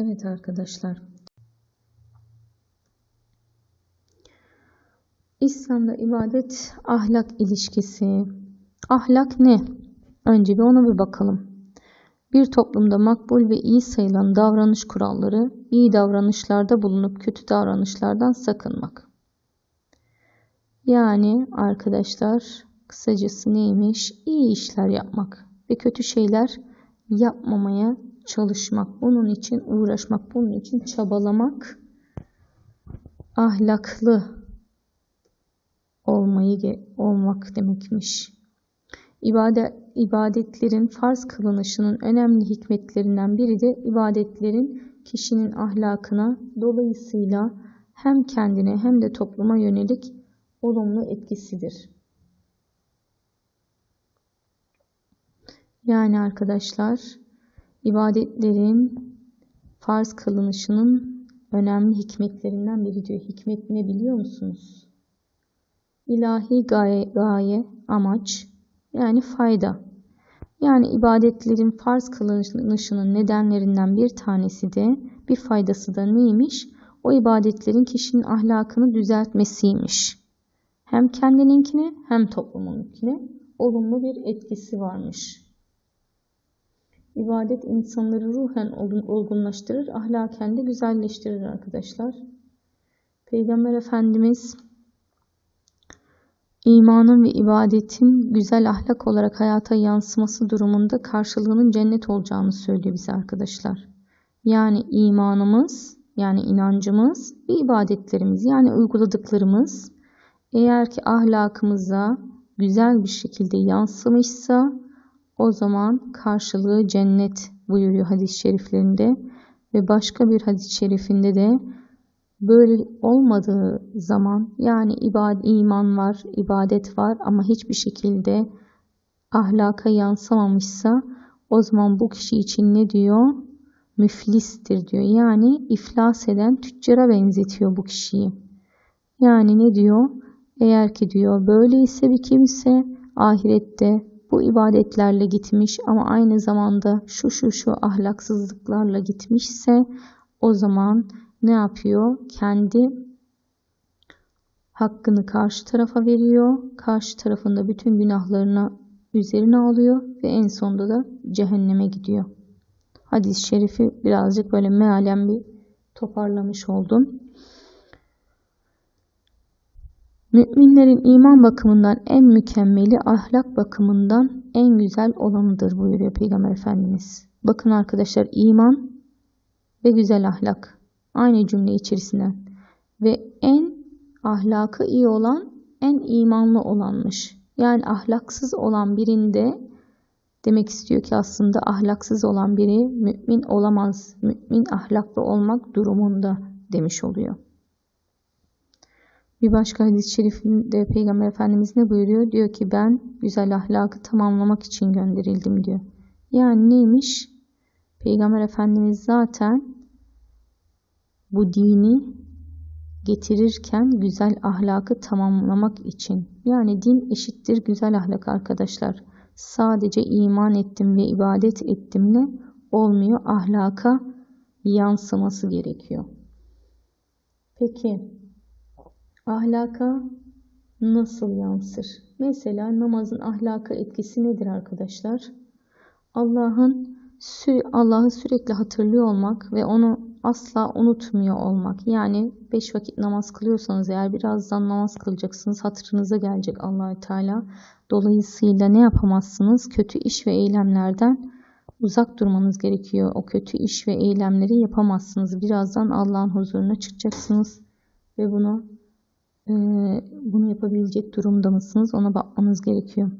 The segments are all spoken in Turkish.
Evet arkadaşlar. İslam'da ibadet ahlak ilişkisi. Ahlak ne? Önce bir ona bir bakalım. Bir toplumda makbul ve iyi sayılan davranış kuralları, iyi davranışlarda bulunup kötü davranışlardan sakınmak. Yani arkadaşlar kısacası neymiş? İyi işler yapmak ve kötü şeyler yapmamaya çalışmak, bunun için uğraşmak, bunun için çabalamak ahlaklı olmayı olmak demekmiş. İbadet, ibadetlerin farz kılınışının önemli hikmetlerinden biri de ibadetlerin kişinin ahlakına dolayısıyla hem kendine hem de topluma yönelik olumlu etkisidir. Yani arkadaşlar ibadetlerin farz kılınışının önemli hikmetlerinden biri diyor. Hikmet ne biliyor musunuz? İlahi gaye, gaye amaç yani fayda. Yani ibadetlerin farz kılınışının nedenlerinden bir tanesi de bir faydası da neymiş? O ibadetlerin kişinin ahlakını düzeltmesiymiş. Hem kendininkine hem toplumunkine olumlu bir etkisi varmış. İbadet insanları ruhen olgunlaştırır, ahlaken de güzelleştirir arkadaşlar. Peygamber Efendimiz imanın ve ibadetin güzel ahlak olarak hayata yansıması durumunda karşılığının cennet olacağını söylüyor bize arkadaşlar. Yani imanımız, yani inancımız ve ibadetlerimiz, yani uyguladıklarımız eğer ki ahlakımıza güzel bir şekilde yansımışsa o zaman karşılığı cennet buyuruyor hadis-i şeriflerinde ve başka bir hadis-i şerifinde de böyle olmadığı zaman yani ibad iman var, ibadet var ama hiçbir şekilde ahlaka yansımamışsa o zaman bu kişi için ne diyor? Müflistir diyor. Yani iflas eden tüccara benzetiyor bu kişiyi. Yani ne diyor? Eğer ki diyor böyleyse bir kimse ahirette bu ibadetlerle gitmiş ama aynı zamanda şu şu şu ahlaksızlıklarla gitmişse o zaman ne yapıyor? Kendi hakkını karşı tarafa veriyor. Karşı tarafında bütün günahlarını üzerine alıyor ve en sonunda da cehenneme gidiyor. Hadis-i şerifi birazcık böyle mealen bir toparlamış oldum. Müminlerin iman bakımından en mükemmeli ahlak bakımından en güzel olanıdır buyuruyor Peygamber Efendimiz. Bakın arkadaşlar iman ve güzel ahlak aynı cümle içerisinde ve en ahlakı iyi olan en imanlı olanmış. Yani ahlaksız olan birinde demek istiyor ki aslında ahlaksız olan biri mümin olamaz. Mümin ahlaklı olmak durumunda demiş oluyor. Bir başka hadis-i şerifinde Peygamber Efendimiz ne buyuruyor? Diyor ki ben güzel ahlakı tamamlamak için gönderildim diyor. Yani neymiş? Peygamber Efendimiz zaten bu dini getirirken güzel ahlakı tamamlamak için. Yani din eşittir güzel ahlak arkadaşlar. Sadece iman ettim ve ibadet ettimle olmuyor. Ahlaka yansıması gerekiyor. Peki ahlaka nasıl yansır? Mesela namazın ahlaka etkisi nedir arkadaşlar? Allah'ın Allah'ı sürekli hatırlıyor olmak ve onu asla unutmuyor olmak. Yani beş vakit namaz kılıyorsanız eğer birazdan namaz kılacaksınız hatırınıza gelecek Allahü Teala. Dolayısıyla ne yapamazsınız? Kötü iş ve eylemlerden uzak durmanız gerekiyor. O kötü iş ve eylemleri yapamazsınız. Birazdan Allah'ın huzuruna çıkacaksınız ve bunu e, bunu yapabilecek durumda mısınız? Ona bakmanız gerekiyor.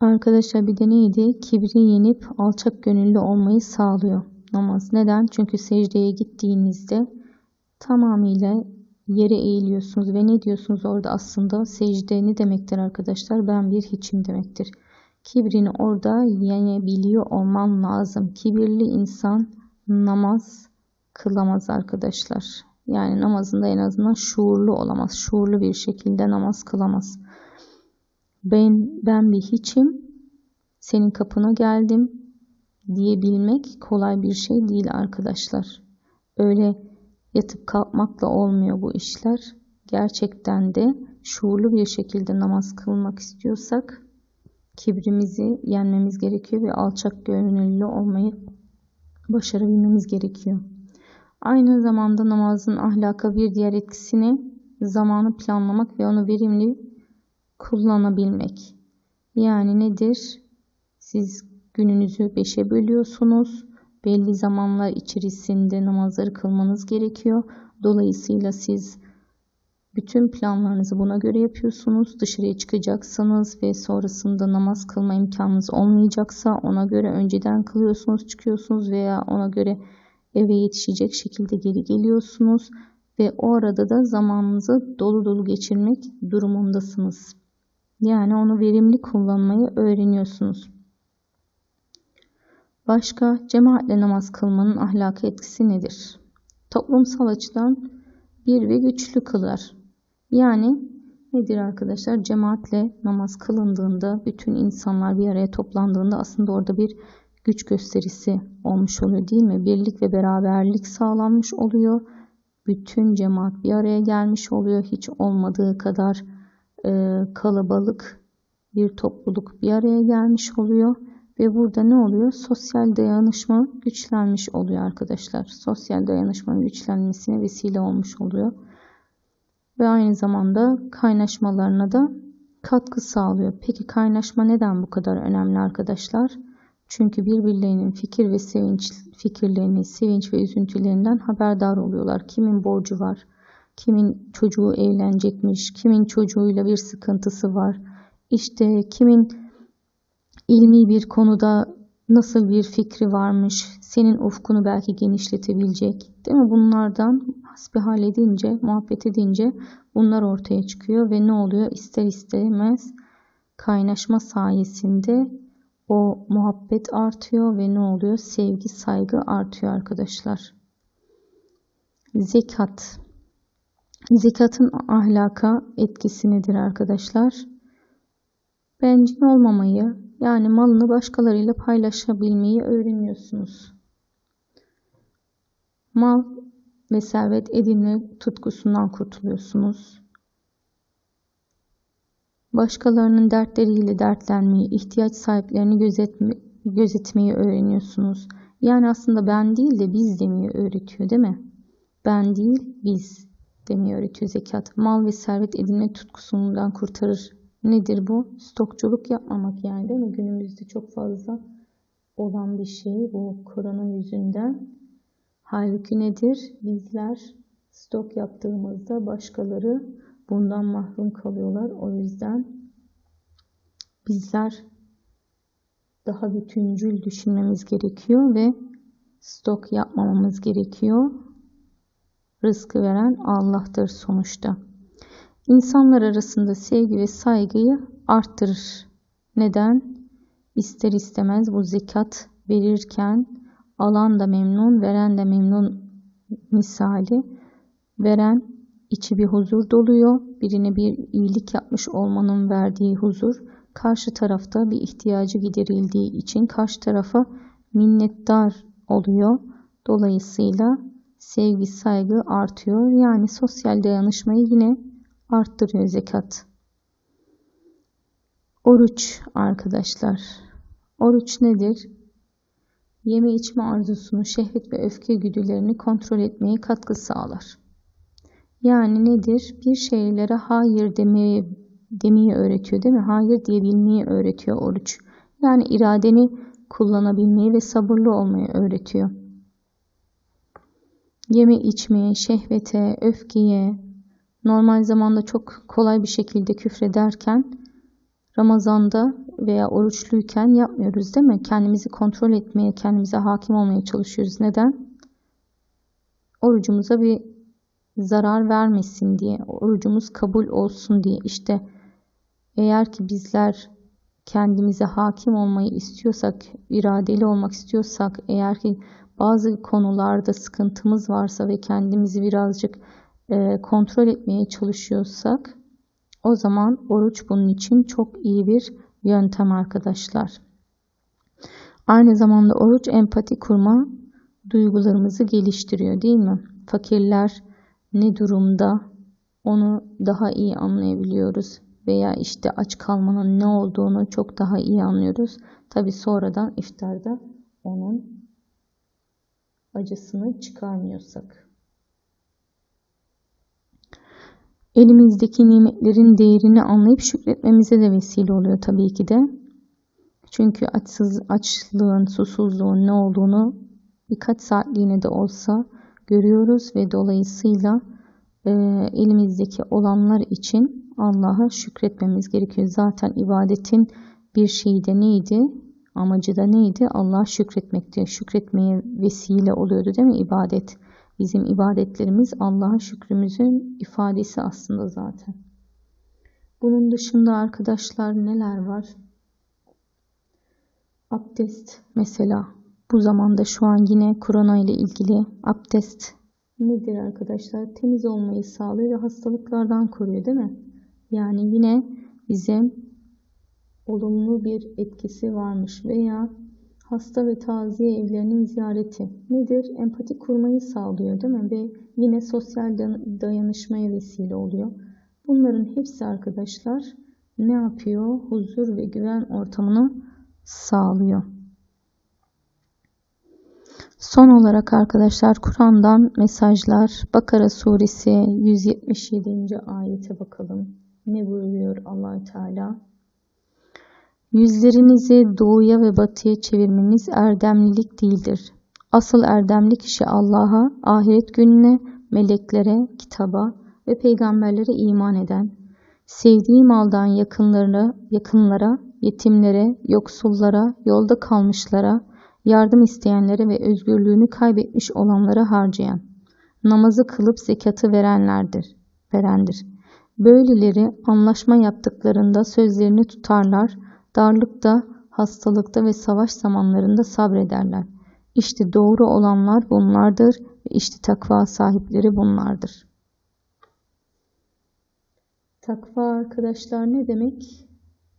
Arkadaşlar bir de neydi? Kibri yenip alçak gönüllü olmayı sağlıyor namaz. Neden? Çünkü secdeye gittiğinizde tamamıyla yere eğiliyorsunuz ve ne diyorsunuz orada aslında secde ne demektir arkadaşlar? Ben bir hiçim demektir. Kibrini orada yenebiliyor olman lazım. Kibirli insan namaz kılamaz arkadaşlar. Yani namazında en azından şuurlu olamaz. Şuurlu bir şekilde namaz kılamaz. Ben, ben bir hiçim. Senin kapına geldim diyebilmek kolay bir şey değil arkadaşlar. Öyle yatıp kalkmakla olmuyor bu işler. Gerçekten de şuurlu bir şekilde namaz kılmak istiyorsak kibrimizi yenmemiz gerekiyor ve alçak gönüllü olmayı başarabilmemiz gerekiyor. Aynı zamanda namazın ahlaka bir diğer etkisini zamanı planlamak ve onu verimli kullanabilmek. Yani nedir? Siz gününüzü beşe bölüyorsunuz. Belli zamanlar içerisinde namazları kılmanız gerekiyor. Dolayısıyla siz bütün planlarınızı buna göre yapıyorsunuz. Dışarıya çıkacaksınız ve sonrasında namaz kılma imkanınız olmayacaksa ona göre önceden kılıyorsunuz, çıkıyorsunuz veya ona göre eve yetişecek şekilde geri geliyorsunuz ve o arada da zamanınızı dolu dolu geçirmek durumundasınız. Yani onu verimli kullanmayı öğreniyorsunuz. Başka cemaatle namaz kılmanın ahlaki etkisi nedir? Toplumsal açıdan bir ve güçlü kılar. Yani nedir arkadaşlar? Cemaatle namaz kılındığında bütün insanlar bir araya toplandığında aslında orada bir güç gösterisi olmuş oluyor değil mi? Birlik ve beraberlik sağlanmış oluyor. Bütün cemaat bir araya gelmiş oluyor. Hiç olmadığı kadar e, kalabalık bir topluluk bir araya gelmiş oluyor. Ve burada ne oluyor? Sosyal dayanışma güçlenmiş oluyor arkadaşlar. Sosyal dayanışmanın güçlenmesine vesile olmuş oluyor. Ve aynı zamanda kaynaşmalarına da katkı sağlıyor. Peki kaynaşma neden bu kadar önemli arkadaşlar? Çünkü birbirlerinin fikir ve sevinç fikirlerini, sevinç ve üzüntülerinden haberdar oluyorlar. Kimin borcu var, kimin çocuğu evlenecekmiş, kimin çocuğuyla bir sıkıntısı var. İşte kimin ilmi bir konuda nasıl bir fikri varmış, senin ufkunu belki genişletebilecek. Değil mi? Bunlardan hasbihal edince, muhabbet edince bunlar ortaya çıkıyor ve ne oluyor? İster istemez kaynaşma sayesinde o muhabbet artıyor ve ne oluyor? Sevgi, saygı artıyor arkadaşlar. Zekat. Zekatın ahlaka etkisi nedir arkadaşlar? Bencil olmamayı, yani malını başkalarıyla paylaşabilmeyi öğreniyorsunuz. Mal ve servet edinme tutkusundan kurtuluyorsunuz. Başkalarının dertleriyle dertlenmeyi, ihtiyaç sahiplerini gözetme, gözetmeyi öğreniyorsunuz. Yani aslında ben değil de biz demeyi öğretiyor değil mi? Ben değil biz demeyi öğretiyor zekat. Mal ve servet edinme tutkusundan kurtarır Nedir bu? Stokçuluk yapmamak yani değil mi? Günümüzde çok fazla olan bir şey bu korona yüzünden. Halbuki nedir? Bizler stok yaptığımızda başkaları bundan mahrum kalıyorlar. O yüzden bizler daha bütüncül düşünmemiz gerekiyor ve stok yapmamamız gerekiyor. Rızkı veren Allah'tır sonuçta. İnsanlar arasında sevgi ve saygıyı arttırır. Neden? İster istemez bu zekat verirken alan da memnun, veren de memnun misali. Veren içi bir huzur doluyor. Birine bir iyilik yapmış olmanın verdiği huzur. Karşı tarafta bir ihtiyacı giderildiği için karşı tarafa minnettar oluyor. Dolayısıyla sevgi, saygı artıyor. Yani sosyal dayanışmayı yine arttırıyor zekat. Oruç arkadaşlar. Oruç nedir? Yeme içme arzusunu, şehvet ve öfke güdülerini kontrol etmeye katkı sağlar. Yani nedir? Bir şeylere hayır demeyi, demeyi öğretiyor değil mi? Hayır diyebilmeyi öğretiyor oruç. Yani iradeni kullanabilmeyi ve sabırlı olmayı öğretiyor. Yeme içmeye, şehvete, öfkeye, normal zamanda çok kolay bir şekilde küfrederken Ramazan'da veya oruçluyken yapmıyoruz değil mi? Kendimizi kontrol etmeye, kendimize hakim olmaya çalışıyoruz. Neden? Orucumuza bir zarar vermesin diye, orucumuz kabul olsun diye. İşte eğer ki bizler kendimize hakim olmayı istiyorsak, iradeli olmak istiyorsak, eğer ki bazı konularda sıkıntımız varsa ve kendimizi birazcık e, kontrol etmeye çalışıyorsak o zaman oruç bunun için çok iyi bir yöntem arkadaşlar. Aynı zamanda oruç empati kurma duygularımızı geliştiriyor değil mi? Fakirler ne durumda onu daha iyi anlayabiliyoruz veya işte aç kalmanın ne olduğunu çok daha iyi anlıyoruz. Tabi sonradan iftarda onun acısını çıkarmıyorsak. Elimizdeki nimetlerin değerini anlayıp şükretmemize de vesile oluyor tabii ki de. Çünkü açsız, açlığın, susuzluğun ne olduğunu birkaç saatliğine de olsa görüyoruz ve dolayısıyla e, elimizdeki olanlar için Allah'a şükretmemiz gerekiyor. Zaten ibadetin bir şeyi de neydi? Amacı da neydi? Allah'a şükretmekti. Şükretmeye vesile oluyordu değil mi ibadet? Bizim ibadetlerimiz Allah'a şükrümüzün ifadesi aslında zaten. Bunun dışında arkadaşlar neler var? Abdest mesela. Bu zamanda şu an yine korona ile ilgili abdest nedir arkadaşlar? Temiz olmayı sağlıyor ve hastalıklardan koruyor değil mi? Yani yine bize olumlu bir etkisi varmış veya hasta ve taziye evlerinin ziyareti nedir? Empati kurmayı sağlıyor değil mi? Ve yine sosyal dayanışmaya vesile oluyor. Bunların hepsi arkadaşlar ne yapıyor? Huzur ve güven ortamını sağlıyor. Son olarak arkadaşlar Kur'an'dan mesajlar Bakara suresi 177. ayete bakalım. Ne buyuruyor Allahü Teala? Yüzlerinizi doğuya ve batıya çevirmeniz erdemlilik değildir. Asıl erdemli kişi Allah'a, ahiret gününe, meleklere, kitaba ve peygamberlere iman eden, sevdiği maldan yakınlarına, yakınlara, yetimlere, yoksullara, yolda kalmışlara, yardım isteyenlere ve özgürlüğünü kaybetmiş olanlara harcayan, namazı kılıp zekatı verenlerdir, verendir. Böyleleri anlaşma yaptıklarında sözlerini tutarlar, darlıkta, hastalıkta ve savaş zamanlarında sabrederler. İşte doğru olanlar bunlardır ve işte takva sahipleri bunlardır. Takva arkadaşlar ne demek?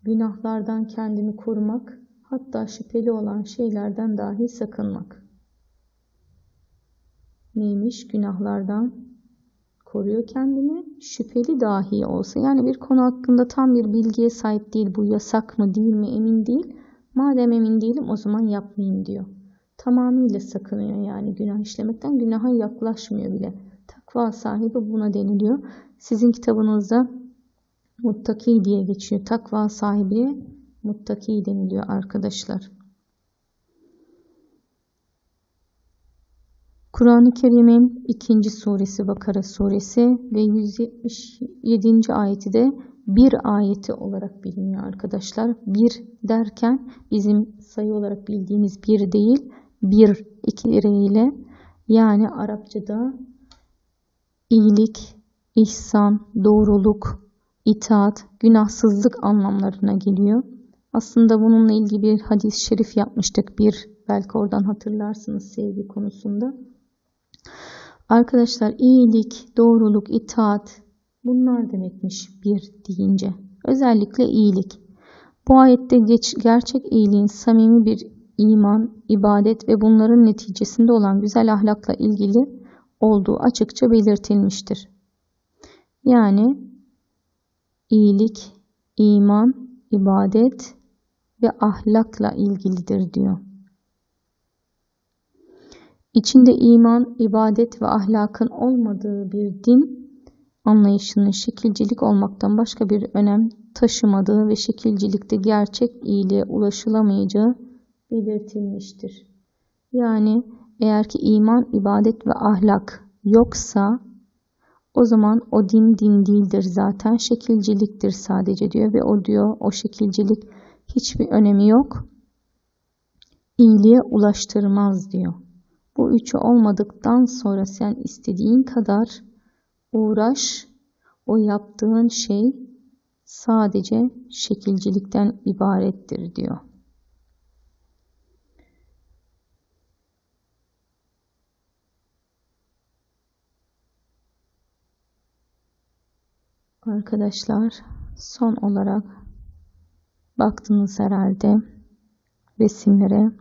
Günahlardan kendini korumak, hatta şüpheli olan şeylerden dahi sakınmak. Neymiş? Günahlardan koruyor kendini. Şüpheli dahi olsa yani bir konu hakkında tam bir bilgiye sahip değil. Bu yasak mı değil mi emin değil. Madem emin değilim o zaman yapmayayım diyor. Tamamıyla sakınıyor yani günah işlemekten. Günaha yaklaşmıyor bile. Takva sahibi buna deniliyor. Sizin kitabınızda muttaki diye geçiyor. Takva sahibi muttaki deniliyor arkadaşlar. Kur'an-ı Kerim'in ikinci suresi Bakara suresi ve 177. ayeti de bir ayeti olarak biliniyor arkadaşlar. Bir derken bizim sayı olarak bildiğimiz bir değil, bir iki ile yani Arapçada iyilik, ihsan, doğruluk, itaat, günahsızlık anlamlarına geliyor. Aslında bununla ilgili bir hadis-i şerif yapmıştık. Bir belki oradan hatırlarsınız sevgi konusunda. Arkadaşlar iyilik, doğruluk, itaat bunlar demekmiş bir deyince. Özellikle iyilik. Bu ayette geç, gerçek iyiliğin samimi bir iman, ibadet ve bunların neticesinde olan güzel ahlakla ilgili olduğu açıkça belirtilmiştir. Yani iyilik, iman, ibadet ve ahlakla ilgilidir diyor. İçinde iman, ibadet ve ahlakın olmadığı bir din anlayışının şekilcilik olmaktan başka bir önem taşımadığı ve şekilcilikte gerçek iyiliğe ulaşılamayacağı belirtilmiştir. Yani eğer ki iman, ibadet ve ahlak yoksa o zaman o din din değildir zaten şekilciliktir sadece diyor ve o diyor o şekilcilik hiçbir önemi yok. İyiliğe ulaştırmaz diyor. Bu üçü olmadıktan sonra sen istediğin kadar uğraş. O yaptığın şey sadece şekilcilikten ibarettir diyor. Arkadaşlar son olarak baktınız herhalde resimlere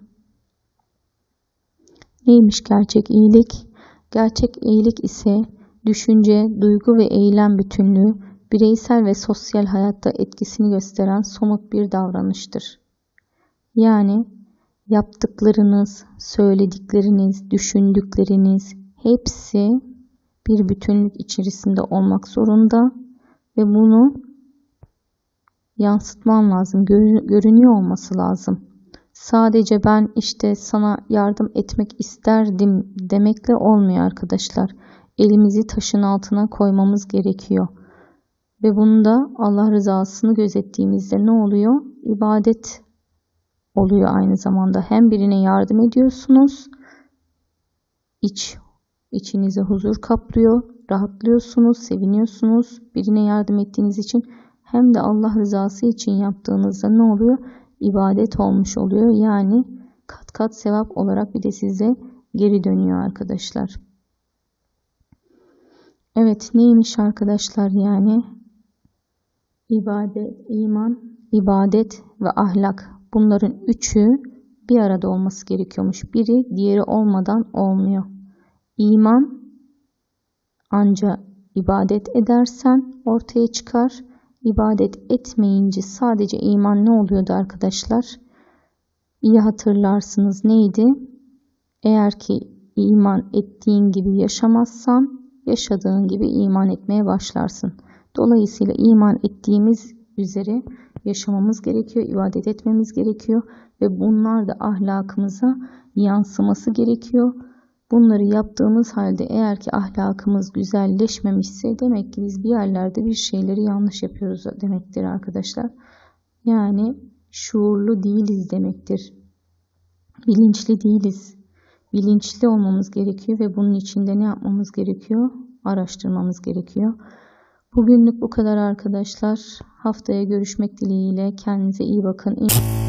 Neymiş gerçek iyilik? Gerçek iyilik ise düşünce, duygu ve eylem bütünlüğü bireysel ve sosyal hayatta etkisini gösteren somut bir davranıştır. Yani yaptıklarınız, söyledikleriniz, düşündükleriniz hepsi bir bütünlük içerisinde olmak zorunda ve bunu yansıtman lazım, gör- görünüyor olması lazım. Sadece ben işte sana yardım etmek isterdim demekle olmuyor arkadaşlar. Elimizi taşın altına koymamız gerekiyor. Ve bunu da Allah rızasını gözettiğimizde ne oluyor? İbadet oluyor aynı zamanda. Hem birine yardım ediyorsunuz, iç içinize huzur kaplıyor, rahatlıyorsunuz, seviniyorsunuz birine yardım ettiğiniz için hem de Allah rızası için yaptığınızda ne oluyor? İbadet olmuş oluyor. Yani kat kat sevap olarak bir de size geri dönüyor arkadaşlar. Evet neymiş arkadaşlar yani? İbadet, iman, ibadet ve ahlak. Bunların üçü bir arada olması gerekiyormuş. Biri diğeri olmadan olmuyor. İman anca ibadet edersen ortaya çıkar. İbadet etmeyince sadece iman ne oluyordu arkadaşlar? İyi hatırlarsınız neydi? Eğer ki iman ettiğin gibi yaşamazsan yaşadığın gibi iman etmeye başlarsın. Dolayısıyla iman ettiğimiz üzere yaşamamız gerekiyor, ibadet etmemiz gerekiyor ve bunlar da ahlakımıza yansıması gerekiyor. Bunları yaptığımız halde eğer ki ahlakımız güzelleşmemişse demek ki biz bir yerlerde bir şeyleri yanlış yapıyoruz demektir arkadaşlar. Yani şuurlu değiliz demektir. Bilinçli değiliz. Bilinçli olmamız gerekiyor ve bunun içinde ne yapmamız gerekiyor? Araştırmamız gerekiyor. Bugünlük bu kadar arkadaşlar. Haftaya görüşmek dileğiyle. Kendinize iyi bakın. İyi